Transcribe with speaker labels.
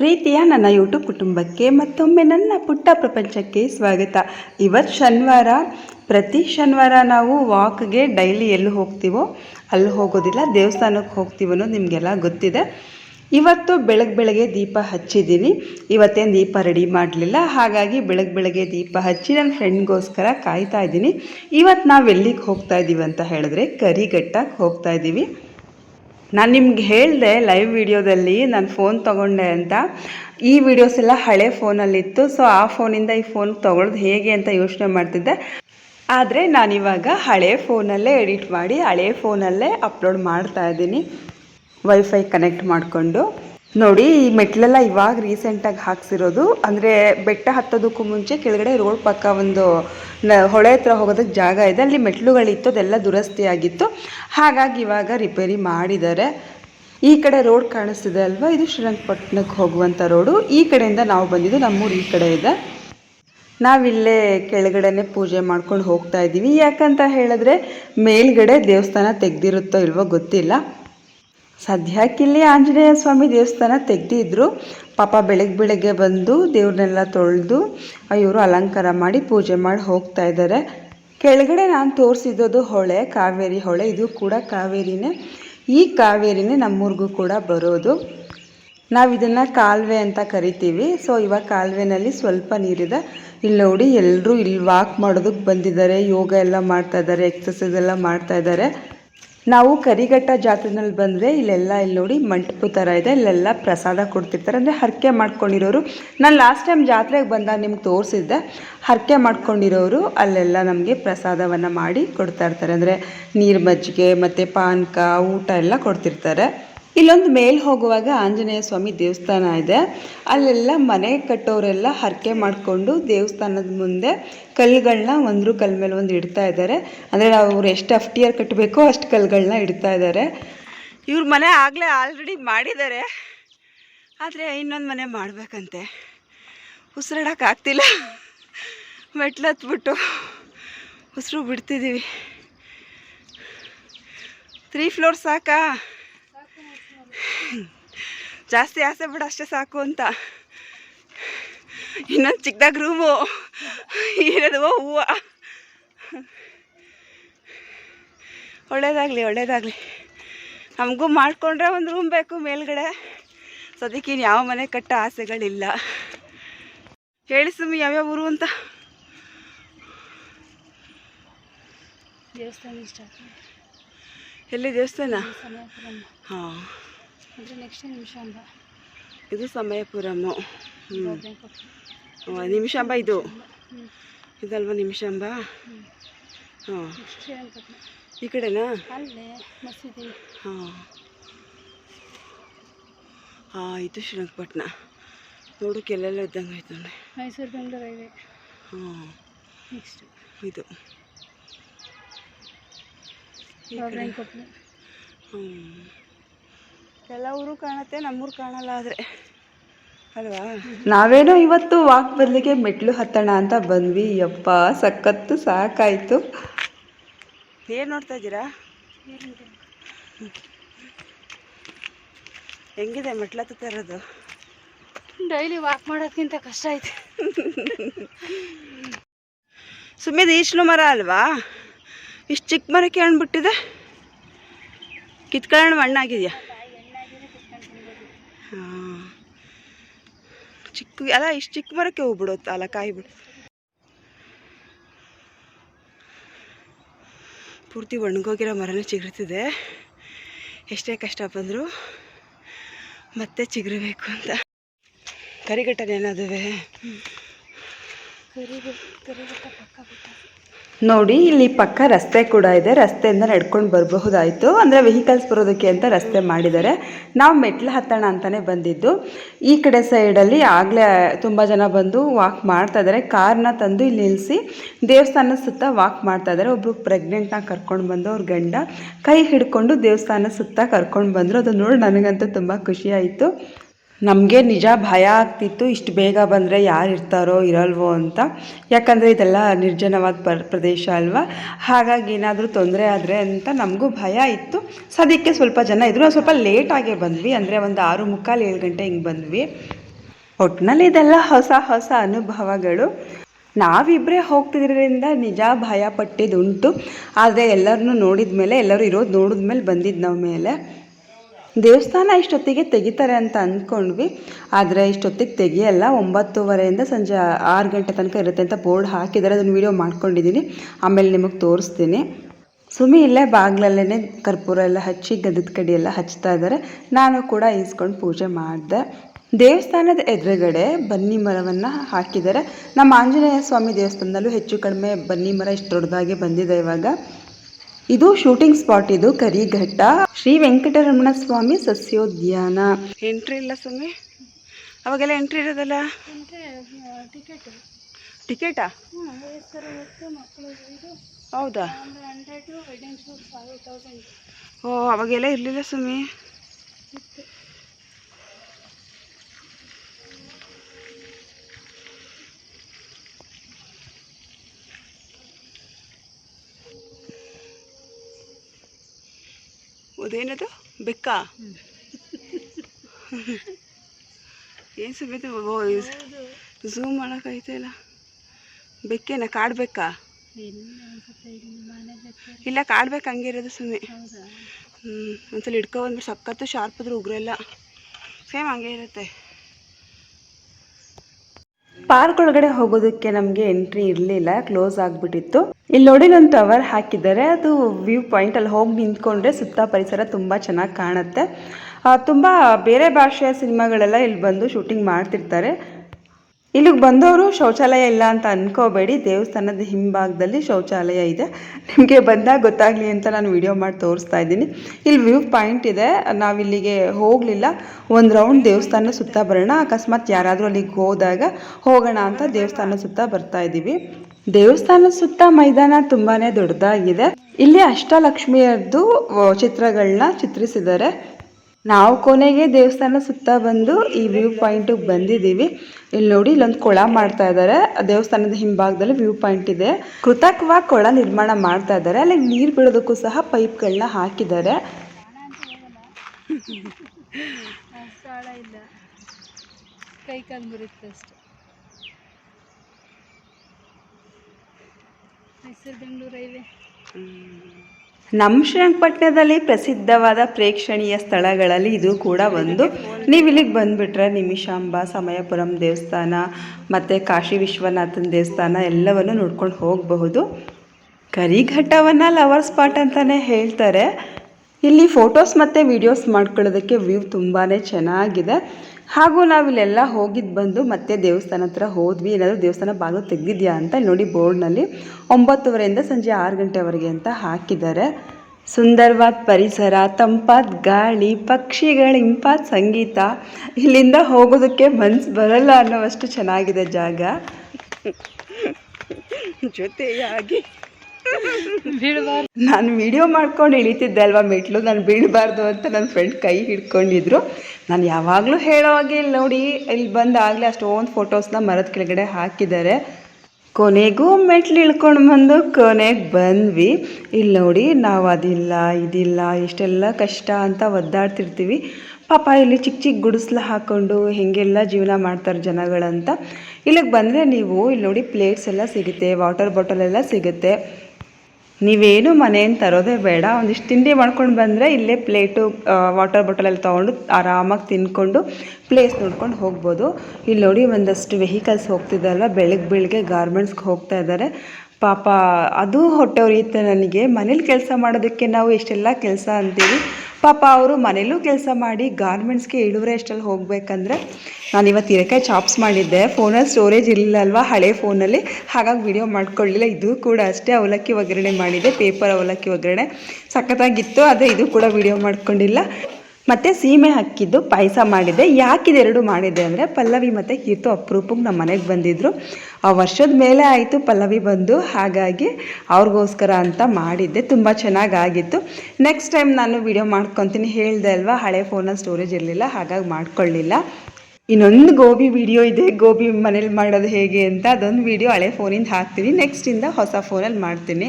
Speaker 1: ಪ್ರೀತಿಯ ನನ್ನ ಯೂಟ್ಯೂಬ್ ಕುಟುಂಬಕ್ಕೆ ಮತ್ತೊಮ್ಮೆ ನನ್ನ ಪುಟ್ಟ ಪ್ರಪಂಚಕ್ಕೆ ಸ್ವಾಗತ. ಇವತ್ತು ಶನಿವಾರ, ಪ್ರತಿ ಶನಿವಾರ ನಾವು ವಾಕ್ಗೆ ಡೈಲಿ ಎಲ್ಲಿ ಹೋಗ್ತೀವೋ ಅಲ್ಲಿ ಹೋಗೋದಿಲ್ಲ, ದೇವಸ್ಥಾನಕ್ಕೆ ಹೋಗ್ತೀವಿ ಅನ್ನೋದು ನಿಮಗೆಲ್ಲ ಗೊತ್ತಿದೆ. ಇವತ್ತು ಬೆಳಗ್ಗೆ ಬೆಳಗ್ಗೆ ದೀಪ ಹಚ್ಚಿದ್ದೀನಿ. ಇವತ್ತೇನು ದೀಪ ರೆಡಿ ಮಾಡಲಿಲ್ಲ, ಹಾಗಾಗಿ ಬೆಳಗ್ಗೆ ಬೆಳಗ್ಗೆ ದೀಪ ಹಚ್ಚಿ ನನ್ನ ಫ್ರೆಂಡ್ಗೋಸ್ಕರ ಕಾಯ್ತಾ ಇದ್ದೀನಿ. ಇವತ್ತು ನಾವು ಎಲ್ಲಿಗೆ ಹೋಗ್ತಾ ಇದ್ದೀವಿ ಅಂತ ಹೇಳಿದ್ರೆ ಕರಿಘಟ್ಟಕ್ಕೆ ಹೋಗ್ತಾ ಇದ್ದೀವಿ ನಾನು ನಿಮ್ಗೆ ಹೇಳಿದೆ ಲೈವ್ ವಿಡಿಯೋದಲ್ಲಿ ನಾನು ಫೋನ್ ತೊಗೊಂಡೆ ಅಂತ. ಈ ವಿಡಿಯೋಸ್ ಎಲ್ಲ ಹಳೆ ಫೋನಲ್ಲಿತ್ತು ಸೊ ಆ ಫೋನಿಂದ ಈ ಫೋನ್ ತೊಗೊಳೋದು ಹೇಗೆ ಅಂತ ಯೋಚನೆ ಮಾಡ್ತಿದ್ದೆ. ಆದರೆ ನಾನಿವಾಗ ಹಳೆ ಫೋನಲ್ಲೇ ಎಡಿಟ್ ಮಾಡಿ, ಹಳೆ ಫೋನಲ್ಲೇ ಅಪ್ಲೋಡ್ ಮಾಡ್ತಾ ಇದ್ದೀನಿ. ವೈಫೈ ಕನೆಕ್ಟ್ ಮಾಡಿಕೊಂಡು. ನೋಡಿ, ಈ ಮೆಟ್ಲೆಲ್ಲ ಇವಾಗ ರೀಸೆಂಟಾಗಿ ಹಾಕ್ಸಿರೋದು. ಅಂದರೆ ಬೆಟ್ಟ ಹತ್ತೋದಕ್ಕೂ ಮುಂಚೆ ಕೆಳಗಡೆ ರೋಡ್ ಪಕ್ಕ ಒಂದು ಹೊಳೆ ಹತ್ರ ಹೋಗೋದಕ್ಕೆ ಜಾಗ ಇದೆ. ಅಲ್ಲಿ ಮೆಟ್ಲುಗಳಿತ್ತು, ಅದೆಲ್ಲ ದುರಸ್ತಿ ಆಗಿತ್ತು. ಹಾಗಾಗಿ ಇವಾಗ ರಿಪೇರಿ ಮಾಡಿದ್ದಾರೆ. ಈ ಕಡೆ ರೋಡ್ ಕಾಣಿಸ್ತಿದೆ ಅಲ್ವಾ? ಇದು ಶ್ರೀರಂಗಪಟ್ಟಣಕ್ಕೆ ಹೋಗುವಂಥ ರೋಡು. ಈ ಕಡೆಯಿಂದ ನಾವು ಬಂದಿದ್ದು ನಮ್ಮೂರು ಈ ಕಡೆ ಇದೆ. ನಾವಿಲ್ಲೇ ಕೆಳಗಡೆನೆ ಪೂಜೆ ಮಾಡ್ಕೊಂಡು ಹೋಗ್ತಾ ಇದ್ದೀವಿ. ಯಾಕಂತ ಹೇಳಿದ್ರೆ ಮೇಲ್ಗಡೆ ದೇವಸ್ಥಾನ ತೆಗ್ದಿರುತ್ತೋ ಇಲ್ವೋ ಗೊತ್ತಿಲ್ಲ. ಸದ್ಯಕ್ಕಿಲ್ಲಿ ಆಂಜನೇಯ ಸ್ವಾಮಿ ದೇವಸ್ಥಾನ ತೆಗೆದಿದ್ರು. ಪಾಪ ಬೆಳಗ್ಗೆ ಬೆಳಗ್ಗೆ ಬಂದು ದೇವ್ರನ್ನೆಲ್ಲ ತೊಳೆದು ಇವರು ಅಲಂಕಾರ ಮಾಡಿ ಪೂಜೆ ಮಾಡಿ ಹೋಗ್ತಾ ಇದ್ದಾರೆ. ಕೆಳಗಡೆ ನಾನು ತೋರಿಸಿದ್ದು ಹೊಳೆ, ಕಾವೇರಿ ಹೊಳೆ, ಇದು ಕೂಡ ಕಾವೇರಿನೇ. ಈ ಕಾವೇರಿನೇ ನಮ್ಮೂರಿಗೂ ಕೂಡ ಬರೋದು. ನಾವು ಇದನ್ನು ಕಾಲುವೆ ಅಂತ ಕರಿತೀವಿ. ಸೊ, ಇವಾಗ ಕಾಲುವೆನಲ್ಲಿ ಸ್ವಲ್ಪ ನೀರಿದೆ. ಇಲ್ಲಿ ನೋಡಿ ಎಲ್ಲರೂ ಇಲ್ಲಿ ವಾಕ್ ಮಾಡೋದಕ್ಕೆ ಬಂದಿದ್ದಾರೆ. ಯೋಗ ಎಲ್ಲ ಮಾಡ್ತಾ ಇದ್ದಾರೆ ಎಕ್ಸಸೈಸ್ ಎಲ್ಲ ಮಾಡ್ತಾ ಇದ್ದಾರೆ. ನಾವು ಕರಿಘಟ್ಟ ಜಾತ್ರೆನಲ್ಲಿ ಬಂದರೆ ಇಲ್ಲೆಲ್ಲ ಇಲ್ಲಿ ನೋಡಿ ಮಂಟಪ ಥರ ಇದೆ, ಇಲ್ಲೆಲ್ಲ ಪ್ರಸಾದ ಕೊಡ್ತಿರ್ತಾರೆ. ಅಂದರೆ ಹರಕೆ ಮಾಡ್ಕೊಂಡಿರೋರು, ನಾನು ಲಾಸ್ಟ್ ಟೈಮ್ ಜಾತ್ರೆಗೆ ಬಂದಾಗ ನಿಮ್ಗೆ ತೋರಿಸಿದ್ದೆ, ಹರಕೆ ಮಾಡ್ಕೊಂಡಿರೋರು ಅಲ್ಲೆಲ್ಲ ನಮಗೆ ಪ್ರಸಾದವನ್ನು ಮಾಡಿ ಕೊಡ್ತಾ ಇರ್ತಾರೆ. ಅಂದರೆ ನೀರು ಮಜ್ಜಿಗೆ ಮತ್ತು ಪಾನಕ, ಊಟ ಎಲ್ಲ ಕೊಡ್ತಿರ್ತಾರೆ. ಇಲ್ಲೊಂದು ಮೇಲೆ ಹೋಗುವಾಗ ಆಂಜನೇಯ ಸ್ವಾಮಿ ದೇವಸ್ಥಾನ ಇದೆ. ಅಲ್ಲೆಲ್ಲ ಮನೆ ಕಟ್ಟೋರೆಲ್ಲ ಹರಕೆ ಮಾಡಿಕೊಂಡು ದೇವಸ್ಥಾನದ ಮುಂದೆ ಕಲ್ಲುಗಳನ್ನ ಒಂದ್ರ ಕಲ್ ಮೇಲೆ ಒಂದು ಇಡ್ತಾ ಇದ್ದಾರೆ. ಅಂದರೆ ಅವ್ರು ಎಷ್ಟು ಅಫ್ಟಿಯರ್ ಕಟ್ಟಬೇಕೋ ಅಷ್ಟು ಕಲ್ಲುಗಳನ್ನ ಇಡ್ತಾ ಇದ್ದಾರೆ. ಇವ್ರ ಮನೆ ಆಗಲೇ ಆಲ್ರೆಡಿ ಮಾಡಿದ್ದಾರೆ. ಆದರೆ ಇನ್ನೊಂದು ಮನೆ ಮಾಡಬೇಕಂತೆ. ಉಸಿರಾಡೋಕ್ಕಾಗ್ತಿಲ್ಲ ಮೆಟ್ಲತ್ಬಿಟ್ಟು ಉಸಿರು ಬಿಡ್ತಿದ್ದೀವಿ ತ್ರೀ ಫ್ಲೋರ್ ಸಾಕಾ? ಜಾಸ್ತಿ ಆಸೆ ಬಿಡ ಅಷ್ಟೇ ಸಾಕು ಅಂತ. ಇನ್ನೊಂದು ಚಿಕ್ಕದಾಗ ರೂಮು ಇರೋದು ಹೂವು. ಒಳ್ಳೇದಾಗಲಿ ಒಳ್ಳೇದಾಗಲಿ. ನಮಗೂ ಮಾಡಿಕೊಂಡ್ರೆ ಒಂದು ರೂಮ್ ಬೇಕು ಮೇಲ್ಗಡೆ. ಸದ್ಯಕ್ಕೆ ಇನ್ನು ಯಾವ ಮನೆ ಕಟ್ಟ ಆಸೆಗಳಿಲ್ಲ. ಹೇಳಿ ಸುಮ್ಮ ಯಾವ್ಯಾವ ಊರು ಅಂತ.
Speaker 2: ದೇವಸ್ಥಾನ ಇಷ್ಟ
Speaker 1: ಎಲ್ಲಿ ದೇವಸ್ಥಾನ? ಹಾಂ.
Speaker 2: ಅಂದರೆ ನೆಕ್ಸ್ಟ್ ನಿಮಿಷಾಂಬ
Speaker 1: ಇದು
Speaker 2: ಗೋಬ್ರಂಕೊಪ್ಪ
Speaker 1: ನಿಮಿಷಾಂಬ ಇದು. ಇದಲ್ವಾ ನಿಮಿಷಾಂಬ ಹಾಂ ಈ ಕಡೆನಾ?
Speaker 2: ಅಲ್ಲೇ ಮಸೀದಿ
Speaker 1: ಹಾಂ. ಹಾಂ ಇದು ಶ್ರೀರಂಗಪಟ್ಟಣ ನೋಡೋಕೆ ಎಲ್ಲೆಲ್ಲ ಇದ್ದಂಗೆ ಆಯ್ತು ನೋಡಿ
Speaker 2: ಮೈಸೂರು ಬೆಂಗಳೂರು ಹೈವೇ.
Speaker 1: ಹಾಂ
Speaker 2: ನೆಕ್ಸ್ಟ್
Speaker 1: ಇದು. ಹ್ಞೂ ಎಲ್ಲ ಊರು ಕಾಣುತ್ತೆ ನಮ್ಮೂರು ಕಾಣಲ್ಲ ಆದರೆ. ಅಲ್ವಾ? ನಾವೇನೋ ಇವತ್ತು ವಾಕ್ ಬದಲಿಗೆ ಮೆಟ್ಲು ಹತ್ತೋಣ ಅಂತ ಬಂದ್ವಿ. ಯಪ್ಪ ಸಖತ್ತು ಸಾಕಾಯಿತು. ಏನು ನೋಡ್ತಾ ಇದ್ದೀರಾ? ಹೆಂಗಿದೆ ಮೆಟ್ಲು ಹತ್ತುತ್ತಾ ಇರೋದು?
Speaker 2: ಡೈಲಿ ವಾಕ್ ಮಾಡೋದ್ಕಿಂತ ಕಷ್ಟ ಐತೆ.
Speaker 1: ಸುಮ್ಮಿದ ಈಶ್ಲು ಮರ ಅಲ್ವಾ? ಇಷ್ಟು ಚಿಕ್ಕ ಮರಕ್ಕೆ ಹಣ್ಬಿಟ್ಟಿದೆ ಕಿತ್ಕೊಳ್ಳೋಣ ಮಣ್ಣಾಗಿದೆಯಾ ಹಾಂ ಚಿಕ್ಕ ಅಲ್ಲ, ಇಷ್ಟು ಚಿಕ್ಕ ಮರಕ್ಕೆ ಹೋಗ್ಬಿಡುತ್ತೆ ಅಲ್ಲ, ಕಾಯಿ ಬಿಡು. ಪೂರ್ತಿ ಒಣಗೋಗಿರೋ ಮರನೇ ಚಿಗುರ್ತಿದೆ. ಎಷ್ಟೇ ಕಷ್ಟ ಬಂದರೂ ಮತ್ತೆ ಚಿಗುರಬೇಕು ಅಂತ.
Speaker 2: ಪಕ್ಕ ಬಿಟ್ಟ
Speaker 1: ನೋಡಿ, ಇಲ್ಲಿ ಪಕ್ಕ ರಸ್ತೆ ಕೂಡ ಇದೆ. ರಸ್ತೆಯಿಂದ ನಡ್ಕೊಂಡು ಬರಬಹುದಾಯಿತು. ಅಂದರೆ ವೆಹಿಕಲ್ಸ್ ಬರೋದಕ್ಕೆ ಅಂತ ರಸ್ತೆ ಮಾಡಿದ್ದಾರೆ. ನಾವು ಮೆಟ್ಲು ಹತ್ತೋಣ ಅಂತಲೇ ಬಂದಿದ್ದು. ಈ ಕಡೆ ಸೈಡಲ್ಲಿ ಆಗಲೇ ತುಂಬ ಜನ ಬಂದು ವಾಕ್ ಮಾಡ್ತಾ ಇದ್ದಾರೆ. ಕಾರ್ನ ತಂದು ಇಲ್ಲಿ ನಿಲ್ಲಿಸಿ ದೇವಸ್ಥಾನದ ಸುತ್ತ ವಾಕ್ ಮಾಡ್ತಾ ಇದ್ದಾರೆ. ಒಬ್ಬರು ಪ್ರೆಗ್ನೆಂಟ್ನ ಕರ್ಕೊಂಡು ಬಂದು ಅವ್ರ ಗಂಡ ಕೈ ಹಿಡ್ಕೊಂಡು ದೇವಸ್ಥಾನದ ಸುತ್ತ ಕರ್ಕೊಂಡು ಬಂದರು. ಅದು ನೋಡಿ ನನಗಂತೂ ತುಂಬ ಖುಷಿ ಆಯಿತು. ನಮಗೆ ನಿಜ ಭಯ ಆಗ್ತಿತ್ತು, ಇಷ್ಟು ಬೇಗ ಬಂದರೆ ಯಾರು ಇರ್ತಾರೋ ಇರಲ್ವೋ ಅಂತ. ಯಾಕಂದರೆ ಇದೆಲ್ಲ ನಿರ್ಜನವಾದ ಪರ್, ಪ್ರದೇಶ ಅಲ್ವಾ? ಹಾಗಾಗಿ ಏನಾದರೂ ತೊಂದರೆ ಆದರೆ ಅಂತ ನಮಗೂ ಭಯ ಇತ್ತು. ಸದ್ಯಕ್ಕೆ ಸ್ವಲ್ಪ ಜನ ಇದ್ದರು ಸ್ವಲ್ಪ ಲೇಟಾಗೇ ಬಂದ್ವಿ. ಅಂದರೆ ಒಂದು ಆರು ಮುಕ್ಕಾಲು ಏಳು ಗಂಟೆ ಹಿಂಗೆ ಬಂದ್ವಿ. ಒಟ್ಟಿನಲ್ಲಿ ಇದೆಲ್ಲ ಹೊಸ ಹೊಸ ಅನುಭವಗಳು. ನಾವಿಬ್ಬರೇ ಹೋಗ್ತಿದ್ರಿಂದ ನಿಜ ಭಯ ಪಟ್ಟಿದ್ದುಂಟು ಆದರೆ ಎಲ್ಲರನ್ನೂ ನೋಡಿದ ಮೇಲೆ ಎಲ್ಲರೂ ಇರೋದು ನೋಡಿದ ಮೇಲೆ ಬಂದಿದ್ದು ನಾವು ಮೇಲೆ. ದೇವಸ್ಥಾನ ಇಷ್ಟೊತ್ತಿಗೆ ತೆಗಿತಾರೆ ಅಂತ ಅಂದ್ಕೊಂಡ್ವಿ. ಆದರೆ ಇಷ್ಟೊತ್ತಿಗೆ ತೆಗಿಯಲ್ಲ. ಒಂಬತ್ತುವರೆಯಿಂದ ಸಂಜೆ ಆರು ಗಂಟೆ ತನಕ ಇರುತ್ತೆ ಅಂತ ಬೋರ್ಡ್ ಹಾಕಿದ್ದಾರೆ. ಅದನ್ನು ವೀಡಿಯೋ ಮಾಡ್ಕೊಂಡಿದ್ದೀನಿ ಆಮೇಲೆ ನಿಮಗೆ ತೋರಿಸ್ತೀನಿ. ಸುಮ್ಮಿ ಇಲ್ಲೇ ಬಾಗಿಲಲ್ಲೇ ಕರ್ಪೂರ ಎಲ್ಲ ಹಚ್ಚಿ ಗದ್ದದ ಕಡಿ ಎಲ್ಲ ಹಚ್ತಾ ಇದ್ದಾರೆ ನಾನು ಕೂಡ ಈಸ್ಕೊಂಡು ಪೂಜೆ ಮಾಡಿದೆ. ದೇವಸ್ಥಾನದ ಎದುರುಗಡೆ ಬನ್ನಿ ಮರವನ್ನು ಹಾಕಿದ್ದಾರೆ. ನಮ್ಮ ಆಂಜನೇಯ ಸ್ವಾಮಿ ದೇವಸ್ಥಾನದಲ್ಲೂ ಹೆಚ್ಚು ಕಡಿಮೆ ಬನ್ನಿ ಮರ ಇಷ್ಟು ದೊಡ್ಡದಾಗಿ ಬಂದಿದೆ ಇವಾಗ. ಇದು ಶೂಟಿಂಗ್ ಸ್ಪಾಟ್ ಇದು ಕರಿಘಟ್ಟ. ಶ್ರೀ ವೆಂಕಟರಮಣ ಸ್ವಾಮಿ ಸಸ್ಯೋದ್ಯಾನ. ಎಂಟ್ರಿ ಇಲ್ಲ ಸ್ವಾಮಿ. ಅವಾಗೆಲ್ಲ ಎಂಟ್ರಿ ಇರೋದಲ್ಲ?
Speaker 2: ಟಿಕೆಟ್
Speaker 1: ಹೌದಾ? ಓ, ಅವಾಗೆಲ್ಲ ಇರಲಿಲ್ಲ ಸ್ವಾಮಿ. ಅದೇನದು? ಬೆಕ್ಕ? ಏನು ಸಮೇತ? ಝೂಮ್ ಕಾಡು
Speaker 2: ಇಲ್ಲ? ಬೆಕ್ಕೇನ? ಕಾಡ್ಬೇಕಾ
Speaker 1: ಇಲ್ಲ ಕಾಡ್ಬೇಕು ಹಂಗಿರೋದು ಹಂಗೆ ಇರೋದು ಸುಮ್ಮನೆ ಹ್ಞೂ ಒಂದ್ಸಲ ಹಿಡ್ಕೊ ಬಂದ್ಬಿಟ್ಟು ಸಖತ್ತು ಶಾರ್ಪ್ ಇದ್ರೆ ಉಗ್ರೆಲ್ಲ ಸೇಮ್ ಹಂಗೆ ಇರುತ್ತೆ. ಪಾರ್ಕ್ ಒಳಗಡೆ ಹೋಗೋದಕ್ಕೆ ನಮಗೆ ಎಂಟ್ರಿ ಇರಲಿಲ್ಲ. ಕ್ಲೋಸ್ ಆಗಿಬಿಟ್ಟಿತ್ತು. ಇಲ್ಲಿ ನೋಡಿ ನಾನು ಟವರ್ ಹಾಕಿದ್ದಾರೆ. ಅದು ವ್ಯೂ ಪಾಯಿಂಟಲ್ಲಿ ಹೋಗಿ ನಿಂತ್ಕೊಂಡ್ರೆ ಸುತ್ತ ಪರಿಸರ ತುಂಬ ಚೆನ್ನಾಗಿ ಕಾಣುತ್ತೆ. ತುಂಬ ಬೇರೆ ಭಾಷೆಯ ಸಿನಿಮಾಗಳೆಲ್ಲ ಇಲ್ಲಿ ಬಂದು ಶೂಟಿಂಗ್ ಮಾಡ್ತಿರ್ತಾರೆ. ಇಲ್ಲಿಗೆ ಬಂದವರು ಶೌಚಾಲಯ ಇಲ್ಲ ಅಂತ ಅನ್ಕೋಬೇಡಿ. ದೇವಸ್ಥಾನದ ಹಿಂಭಾಗದಲ್ಲಿ ಶೌಚಾಲಯ ಇದೆ. ನಿಮಗೆ ಬಂದಾಗ ಗೊತ್ತಾಗಲಿ ಅಂತ ನಾನು ವಿಡಿಯೋ ಮಾಡಿ ತೋರಿಸ್ತಾ ಇದ್ದೀನಿ. ಇಲ್ಲಿ ವ್ಯೂ ಪಾಯಿಂಟ್ ಇದೆ. ನಾವು ಇಲ್ಲಿಗೆ ಹೋಗಲಿಲ್ಲ. ಒಂದು ರೌಂಡ್ ದೇವಸ್ಥಾನ ಸುತ್ತ ಬರೋಣ. ಅಕಸ್ಮಾತ್ ಯಾರಾದರೂ ಅಲ್ಲಿಗೆ ಹೋದಾಗ ಹೋಗೋಣ ಅಂತ ದೇವಸ್ಥಾನ ಸುತ್ತ ಬರ್ತಾ ಇದ್ದೀವಿ ದೇವಸ್ಥಾನದ ಸುತ್ತ ಮೈದಾನ ತುಂಬಾನೇ ದೊಡ್ಡದಾಗಿದೆ. ಇಲ್ಲಿ ಅಷ್ಟಲಕ್ಷ್ಮಿಯದ್ದು ಚಿತ್ರಗಳನ್ನ ಚಿತ್ರಿಸಿದ್ದಾರೆ. ನಾವು ಕೊನೆಗೆ ದೇವಸ್ಥಾನ ಸುತ್ತ ಬಂದು ಈ ವ್ಯೂ ಪಾಯಿಂಟ್ ಬಂದಿದ್ದೀವಿ. ಇಲ್ಲಿ ನೋಡಿ, ಇಲ್ಲೊಂದು ಕೊಳ ಮಾಡ್ತಾ ಇದ್ದಾರೆ. ದೇವಸ್ಥಾನದ ಹಿಂಭಾಗದಲ್ಲಿ ವ್ಯೂ ಪಾಯಿಂಟ್ ಇದೆ. ಕೃತಕವಾಗಿ ಕೊಳ ನಿರ್ಮಾಣ ಮಾಡ್ತಾ ಇದ್ದಾರೆ. ಅಲ್ಲಿ ನೀರು ಬಿಡೋದಕ್ಕೂ ಸಹ ಪೈಪ್ಗಳನ್ನ ಹಾಕಿದ್ದಾರೆ.
Speaker 2: ಕೈ ಕಾಲು ಮುರಿಯುತ್ತೆ ಅಷ್ಟೆ ಮೈಸೂರು ಬೆಂಗಳೂರು ರೈಲ್ವೆ.
Speaker 1: ನಮ್ಮ ಶ್ರೀರಂಗಪಟ್ಟಣದಲ್ಲಿ ಪ್ರಸಿದ್ಧವಾದ ಪ್ರೇಕ್ಷಣೀಯ ಸ್ಥಳಗಳಲ್ಲಿ ಇದು ಕೂಡ ಒಂದು. ನೀವು ಇಲ್ಲಿಗೆ ಬಂದುಬಿಟ್ರೆ ನಿಮಿಷಾಂಬ, ಸಮಯಪುರಂ ದೇವಸ್ಥಾನ, ಮತ್ತು ಕಾಶಿ ವಿಶ್ವನಾಥನ ದೇವಸ್ಥಾನ ಎಲ್ಲವನ್ನು ನೋಡ್ಕೊಂಡು ಹೋಗಬಹುದು. ಕರಿಘಟ್ಟವನ್ನು ಲವರ್ ಸ್ಪಾಟ್ ಅಂತಲೇ ಹೇಳ್ತಾರೆ. ಇಲ್ಲಿ ಫೋಟೋಸ್ ಮತ್ತು ವಿಡಿಯೋಸ್ ಮಾಡ್ಕೊಳ್ಳೋದಕ್ಕೆ ವ್ಯೂ ತುಂಬಾ ಚೆನ್ನಾಗಿದೆ. ಹಾಗೂ ನಾವು ಇಲ್ಲೆಲ್ಲ ಹೋಗಿದ್ದು ಬಂದು ಮತ್ತೆ ದೇವಸ್ಥಾನ ಹತ್ರ ಹೋದ್ವಿ. ಏನಾದರೂ ದೇವಸ್ಥಾನ ಬಾಗಿಲು ತೆಗೆದಿದ್ಯಾ ಅಂತ ನೋಡಿ ಬೋರ್ಡ್ನಲ್ಲಿ ಒಂಬತ್ತುವರೆಯಿಂದ ಸಂಜೆ ಆರು ಗಂಟೆವರೆಗೆ ಅಂತ ಹಾಕಿದ್ದಾರೆ. ಸುಂದರವಾದ ಪರಿಸರ, ತಂಪಾದ ಗಾಳಿ, ಪಕ್ಷಿಗಳ, ಇಂಪಾದ ಸಂಗೀತ. ಇಲ್ಲಿಂದ ಹೋಗೋದಕ್ಕೆ ಮನ್ಸು ಬರಲ್ಲ ಅನ್ನೋವಷ್ಟು ಚೆನ್ನಾಗಿದೆ ಜಾಗ. ಜೊತೆಯಾಗಿ ನಾನು ವಿಡಿಯೋ ಮಾಡ್ಕೊಂಡು ಇಳಿತಿದ್ದೆ ಅಲ್ವಾ ಮೆಟ್ಲು? ನಾನು ಬೀಳಬಾರ್ದು ಅಂತ ನನ್ನ ಫ್ರೆಂಡ್ ಕೈ ಹಿಡ್ಕೊಂಡಿದ್ರು. ನಾನು ಯಾವಾಗಲೂ ಹೇಳೋ ಹಾಗೆ ಇಲ್ಲಿ ನೋಡಿ ಇಲ್ಲಿ ಬಂದಾಗಲೇ ಅಷ್ಟೊಂದು ಫೋಟೋಸ್ನ ಮರದ ಕೆಳಗಡೆ ಹಾಕಿದ್ದಾರೆ. ಕೊನೆಗೂ ಮೆಟ್ಲು ಇಳ್ಕೊಂಡು ಬಂದು ಕೊನೆಗೆ ಬಂದ್ವಿ. ಇಲ್ಲಿ ನೋಡಿ, ನಾವು ಅದಿಲ್ಲ, ಇದಿಲ್ಲ, ಇಷ್ಟೆಲ್ಲ ಕಷ್ಟ ಅಂತ ಒದ್ದಾಡ್ತಿರ್ತೀವಿ. ಪಾಪ ಇಲ್ಲಿ ಚಿಕ್ಕ ಚಿಕ್ಕ ಗುಡಿಸ್ಲು ಹಾಕ್ಕೊಂಡು ಹೇಗೆಲ್ಲ ಜೀವನ ಮಾಡ್ತಾರೆ ಜನಗಳಂತ. ಇಲ್ಲಿಗೆ ಬಂದರೆ ನೀವು ಇಲ್ಲಿ ನೋಡಿ ಪ್ಲೇಟ್ಸ್ ಎಲ್ಲ ಸಿಗುತ್ತೆ ವಾಟರ್ ಬಾಟಲ್ ಎಲ್ಲ ಸಿಗುತ್ತೆ. ನೀವೇನು ಮನೆಯಿಂದ ತರೋದೇ ಬೇಡ. ಒಂದಿಷ್ಟು ತಿಂಡಿ ಮಾಡ್ಕೊಂಡು ಬಂದರೆ ಇಲ್ಲೇ ಪ್ಲೇಟು ವಾಟರ್ ಬಾಟಲಲ್ಲಿ ತೊಗೊಂಡು ಆರಾಮಾಗಿ ತಿನ್ಕೊಂಡು ಪ್ಲೇಸ್ ನೋಡ್ಕೊಂಡು ಹೋಗ್ಬೋದು. ಇಲ್ಲಿ ನೋಡಿ ಒಂದಷ್ಟು ವೆಹಿಕಲ್ಸ್ ಹೋಗ್ತಿದ್ದಲ್ವ ಬೆಳಗ್ಗೆ ಬೆಳಗ್ಗೆ ಗಾರ್ಮೆಂಟ್ಸ್ಗೆ ಹೋಗ್ತಾ ಇದ್ದಾರೆ. ಪಾಪ, ಅದು ಹೊಟ್ಟೆ ಉರಿಯುತ್ತೆ ನನಗೆ. ಮನೇಲಿ ಕೆಲಸ ಮಾಡೋದಕ್ಕೆ ನಾವು ಇಷ್ಟೆಲ್ಲ ಕೆಲಸ ಅಂತೀವಿ. ಪಾಪ ಅವರು ಮನೇಲೂ ಕೆಲಸ ಮಾಡಿ ಗಾರ್ಮೆಂಟ್ಸ್ಗೆ ಇಳುವರೆ ಅಷ್ಟಲ್ಲಿ ಹೋಗಬೇಕಂದ್ರೆ ನಾನು ಇವತ್ತು ಹೀರೆಕಾಯಿ ಚಾಪ್ಸ್ ಮಾಡಿದ್ದೆ. ಫೋನಲ್ಲಿ ಸ್ಟೋರೇಜ್ ಇರಲಿಲ್ಲ ಅಲ್ವಾ ಹಳೆ ಫೋನಲ್ಲಿ. ಹಾಗಾಗಿ ವಿಡಿಯೋ ಮಾಡ್ಕೊಳ್ಳಿಲ್ಲ ಇದು ಕೂಡ ಅಷ್ಟೇ ಅವಲಕ್ಕಿ ಒಗ್ಗರಣೆ ಮಾಡಿದ್ದೆ. ಪೇಪರ್ ಅವಲಕ್ಕಿ ಒಗ್ಗರಣೆ. ಸಖತ್ತಾಗಿತ್ತು, ಆದರೆ ಇದು ಕೂಡ ವಿಡಿಯೋ ಮಾಡ್ಕೊಂಡಿಲ್ಲ. ಮತ್ತು ಸೀಮೆ ಹಾಕಿದ್ದು ಪಾಯಸ ಮಾಡಿದ್ದೆ. ಯಾಕಿದೆರಡು ಮಾಡಿದೆ ಮಾಡಿದ್ದೆ ಅಂದರೆ ಪಲ್ಲವಿ ಮತ್ತು ಕೀರ್ತು ಅಪರೂಪಕ್ಕೆ ನಮ್ಮ ಮನೆಗೆ ಬಂದಿದ್ದರು ಆ ವರ್ಷದ ಮೇಲೆ ಆಯಿತು ಪಲ್ಲವಿ ಬಂದು. ಹಾಗಾಗಿ ಅವ್ರಿಗೋಸ್ಕರ ಅಂತ ಮಾಡಿದ್ದೆ. ತುಂಬ ಚೆನ್ನಾಗಾಗಿತ್ತು. ನೆಕ್ಸ್ಟ್ ಟೈಮ್ ನಾನು ವಿಡಿಯೋ ಮಾಡ್ಕೊತೀನಿ. ಹೇಳ್ದೆ ಅಲ್ವಾ, ಹಳೆ ಫೋನಲ್ಲಿ ಸ್ಟೋರೇಜ್ ಇರಲಿಲ್ಲ, ಹಾಗಾಗಿ ಮಾಡ್ಕೊಳ್ಳಿಲ್ಲ. ಇನ್ನೊಂದು ಗೋಬಿ ವಿಡಿಯೋ ಇದೆ. ಗೋಬಿ ಮನೇಲಿ ಮಾಡೋದು ಹೇಗೆ ಅಂತ ಅದೊಂದು ವಿಡಿಯೋ ಹಳೆ ಫೋನಿಂದ ಹಾಕ್ತೀನಿ. ನೆಕ್ಸ್ಟಿಂದ ಹೊಸ ಫೋನಲ್ಲಿ ಮಾಡ್ತೀನಿ.